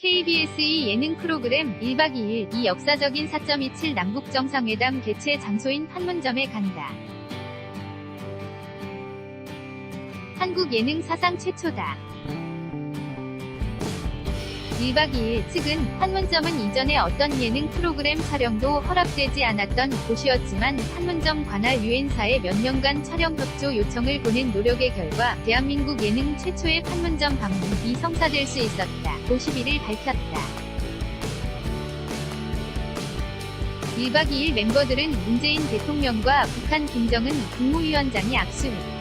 KBS2 예능 프로그램 1박 2일 이 역사적인 4.27 남북정상회담 개최 장소인 판문점에 간다. 한국 예능 사상 최초다. 1박 2일 측은 판문점은 이전에 어떤 예능 프로그램 촬영도 허락되지 않았던 곳이었지만 판문점 관할 유엔사에 몇 년간 촬영 협조 요청을 보낸 노력의 결과 대한민국 예능 최초의 판문점 방문이 성사될 수 있었다. 51일 밝혔다. 1박 2일 멤버들은 문재인 대통령과 북한 김정은 국무위원장이 악수회.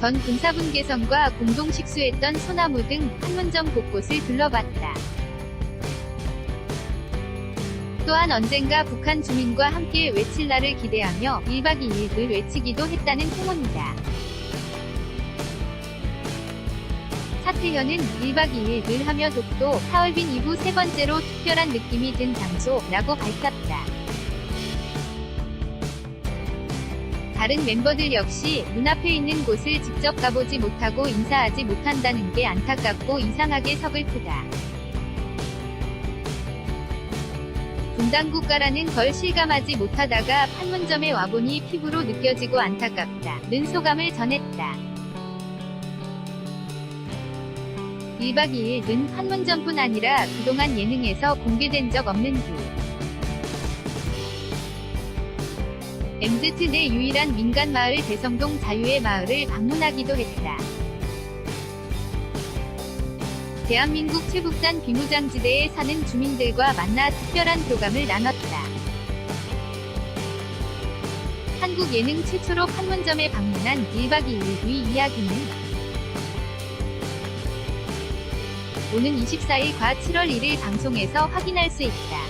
전 군사분 개성과 공동 식수했던 소나무 등 판문점 곳곳을 둘러봤다. 또한 언젠가 북한 주민과 함께 외칠 날을 기대하며 1박 2일을 외치기도 했다는 후문이다. 사태현은 1박 2일을 하며 독도 하얼빈 이후 세 번째로 특별한 느낌이 든 장소라고 밝혔다. 다른 멤버들 역시 눈앞에 있는 곳을 직접 가보지 못하고 인사하지 못한다는 게 안타깝고 이상하게 서글프다. 분단 국가라는 걸 실감하지 못하다가 판문점에 와보니 피부로 느껴지고 안타깝다. 는 소감을 전했다. 1박 2일은 판문점뿐 아니라 그동안 예능에서 공개된 적 없는 그 MZ 내 유일한 민간 마을 대성동 자유의 마을을 방문하기도 했다. 대한민국 최북단 비무장지대에 사는 주민들과 만나 특별한 교감을 나눴다. 한국 예능 최초로 판문점에 방문한 1박 2일의 이야기는 오는 24일과 7월 1일 방송에서 확인할 수 있다.